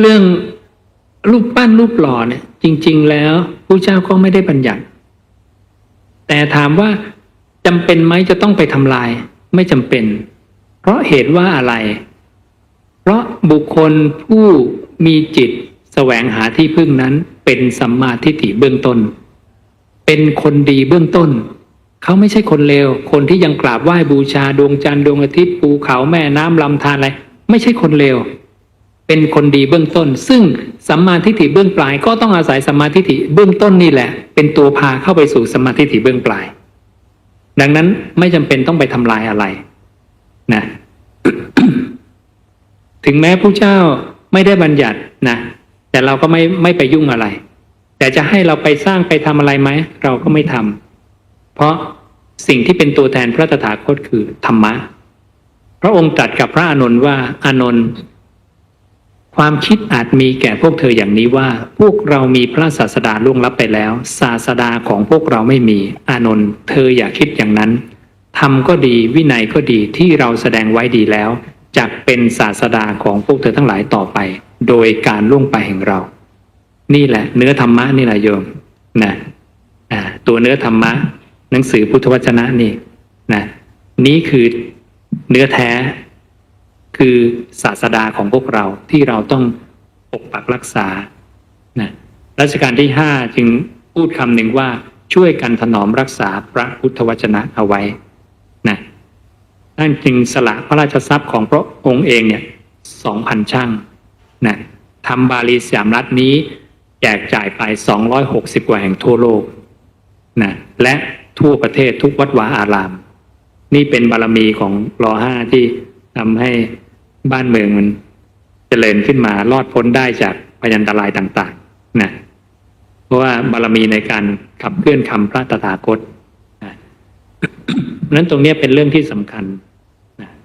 เรื่องรูปปั้นรูปหล่อเนี่ย จริง ๆ แล้วผู้เจ้าก็ไม่ได้บัญญัติ แต่ถามว่าจำเป็นไหมจะต้องไปทำลาย ไม่จำเป็น เพราะเหตุว่าอะไร เพราะบุคคลผู้มีจิตแสวงหาที่พึ่งนั้น เป็นสัมมาทิฏฐิเบื้องต้น เป็นคนดีเบื้องต้น เขาไม่ใช่คนเลว คนที่ยังกราบไหว้บูชาดวงจันทร์ดวงอาทิตย์ภูเขาแม่น้ำลำธารอะไร ไม่ใช่คนเลว เป็นคนดีเบื้องต้น ซึ่งสัมมาทิฏฐิเบื้องปลาย ก็ต้องอาศัยสัมมาทิฏฐิเบื้องต้นนี่แหละ เป็นตัวพาเข้าไปสู่สัมมาทิฏฐิเบื้องปลาย ดังนั้นไม่จำเป็นต้องไปทำลายอะไรนะถึงแม้ผู้เจ้าไม่ได้บัญญัตินะแต่เราก็ไม่ไม่ไปยุ่งอะไร แต่จะให้เราไปสร้างไปทำอะไรไหมเราก็ไม่ทำเพราะสิ่งที่เป็นตัวแทนพระตถาคตคือธรรมะ พระองค์ตรัสกับพระอานนท์ว่าอานนท์ ความคิดอาจมีแก่พวกเธออย่างนี้ว่า พวกเรามีพระศาสดาล่วงลับไปแล้ว ศาสดาของพวกเราไม่มี อานนท์เธออย่าคิดอย่างนั้นธรรมก็ดีวินัยก็ดีที่เราแสดงไว้ดีแล้วจักเป็นศาสดาของพวกเธอทั้งหลายต่อไป โดยการล่วงไปแห่งเรา นี่แหละ เนื้อธรรมะนี่แหละโยมนะตัวเนื้อธรรมะ หนังสือพุทธวจนะนี่นะ นี่คือเนื้อแท้ คือศาสดาของพวกเราที่เราต้องปกปักรักษานะรัชกาลที่ห้าจึงพูดคำหนึ่งว่าช่วยกันถนอมรักษาพระพุทธวจนะเอาไว้นะท่านจึงสละพระราชทรัพย์ของพระองค์เองเนี่ยสองพันช่างนะทำบาลีสยามรัฐนี้แจกจ่ายไป 260 กว่าแห่งทั่วโลกนะและทั่วประเทศทุกวัดวาอาราม นี่เป็นบารมีของรอห้าที่ทำให้ บ้านเมืองมันเจริญขึ้นมารอดพ้นได้จากพยันตรายต่าง ๆ นะ เพราะว่าบารมีในการขับเคลื่อนคำพระตถาคตนะนั้นตรงนี้เป็นเรื่องที่สำคัญนะ